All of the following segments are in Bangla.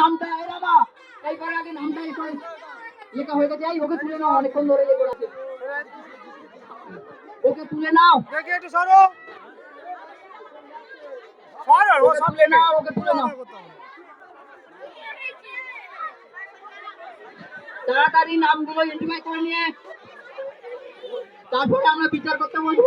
নামটা এই বাবা এই করে আগে নামটা এই করে লেখা হয়ে গেছে এই ওকে তুলে নাও অনেকক্ষণ ধরে লেগে আছে। ওকে তুলে নাও। দেখি একটু সরো। সরো ও ওকে নাও ওকে তুলে নাও। তাড়াতাড়ি নামগুলো ইন্টিমাই করে নিয়ে। তারপরে আমরা বিচার করতে বলব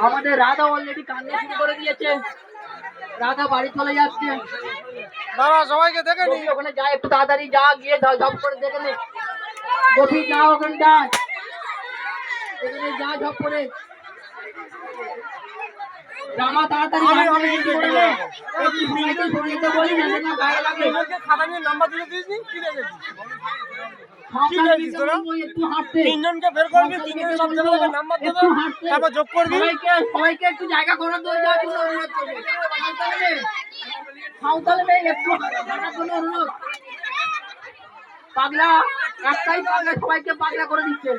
আমাদের রাধা অলরেডি কান্না শুরু করে দিয়েছে। রাধা বাড়ি চলে যাচ্ছে। দাদা সবাইকে দেখে নি। ওখানে যা একটু তাড়াতাড়ি যা গিয়ে ঝপ করে দেখে নে। গোপী যা ওখানে যা ওখানে যা ঝপ করে। রামা তাড়াতাড়ি আমি- করে দেখে বলে নেব। একটু সবাইকে বলি না গায়ে লাগে খাতা নিয়ে নাম্বার দিয়ে দিয়েছি কি দেখেছিস? সাঁওতাল দেখছিস তোরা? বলব একটু হাঁটতে। তিনজনকে বের করবি তিনজনের সব জায়গায় নাম্বার দেবে তারপর যোগ করবি। সবাইকে সবাইকে একটু জায়গা করে দিয়ে যাওয়ার জন্য অনুরোধ করব। সাঁওতাল মেয়ে একটু হাঁটার জন্য অনুরোধ। পাগলা একটাই পাগলা সবাইকে পাগলা করে দিচ্ছে।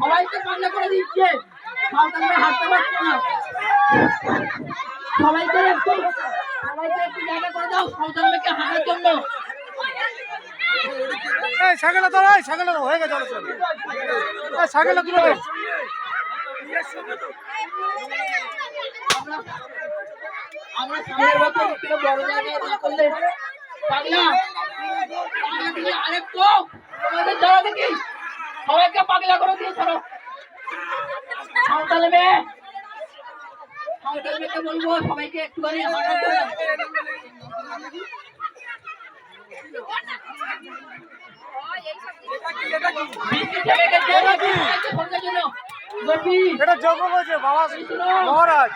সবাইকে পাগলা করে দিচ্ছে। সাঁওতাল মেয়ে হাঁটতে পারছে না। সবাইকে একটু সবাইকে একটু জায়গা করে দাও সাঁওতাল মেয়েকে হাঁটার জন্য। এই সাইকেলটা ধরো এই সাইকেলটা হয়ে গেছে। এই সাইকেলটা আরেকটু তোমাদের দেখি সবাইকে পাগলা করে দিয়ে ছাড়ো সাঁওতাল মেয়ে সাঁওতাল মেয়েকে বলব সবাইকে একটুখানি জন্য বৃষ্টি থেমে গেছে সবাইকে সঙ্গে জন্য গোপী এটা বলছে বাবা মহারাজ